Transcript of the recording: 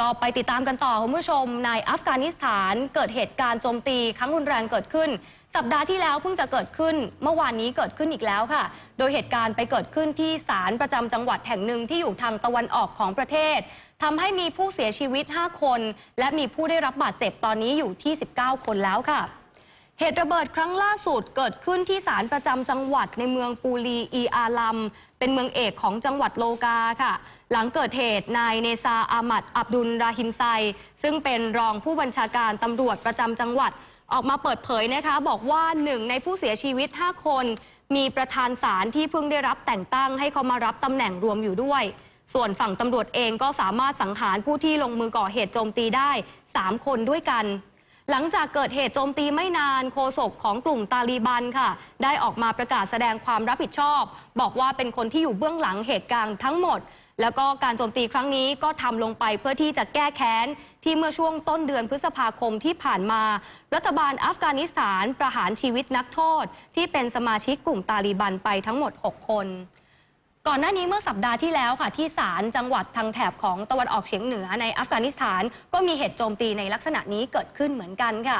ก็ไปติดตามกันต่อคุณผู้ชมในอัฟกานิสถานเกิดเหตุการณ์โจมตีครั้งรุนแรงเกิดขึ้น สัปดาห์ที่แล้วเพิ่งจะเกิดขึ้นเมื่อวานนี้เกิดขึ้นอีกแล้วค่ะ โดยเหตุการณ์ไปเกิดขึ้นที่ศาลประจำจังหวัดแห่งหนึ่งที่อยู่ทางตะวันออกของประเทศทำให้มีผู้เสียชีวิต 5 คน และมีผู้ได้รับบาดเจ็บตอนนี้อยู่ที่ 19 คนแล้วค่ะ เหตุระเบิดครั้งล่าสุดเกิดขึ้นที่ศาลประจำจังหวัดในเมืองปูลีอีอาลัม เป็นเมืองเอกของจังหวัดโลกาค่ะ หลังเกิดเหตุนายเนซาอามัดอับดุลราฮิมไซ ซึ่งเป็นรองผู้บัญชาการตำรวจประจำจังหวัดออกมาเปิดเผยนะคะ บอกว่าหนึ่งในผู้เสียชีวิต 5 คน มีประธานศาลที่เพิ่งได้รับแต่งตั้งให้เขามารับตำแหน่งรวมอยู่ด้วย ส่วนฝั่งตำรวจเองก็สามารถสังหารผู้ที่ลงมือก่อเหตุโจมตีได้ 3 คนด้วยกัน หลังจากเกิดเหตุโจมตีไม่นานโฆษกของกลุ่มตาลีบันค่ะ ได้ออกมาประกาศแสดงความรับผิดชอบ บอกว่าเป็นคนที่อยู่เบื้องหลังเหตุการณ์ทั้งหมด แล้วก็การโจมตีครั้งนี้ก็ทำลงไปเพื่อที่จะแก้แค้น ที่เมื่อช่วงต้นเดือนพฤษภาคมที่ผ่านมา รัฐบาลอัฟกานิสถานประหารชีวิตนักโทษ ที่เป็นสมาชิกกลุ่มตาลีบันไปทั้งหมด 6 คน ก่อนหน้านี้เมื่อสัปดาห์ที่แล้วค่ะ ที่ศาลจังหวัดทางแถบของตะวันออกเฉียงเหนือในอัฟกานิสถาน ก็มีเหตุโจมตีในลักษณะนี้เกิดขึ้นเหมือนกันค่ะ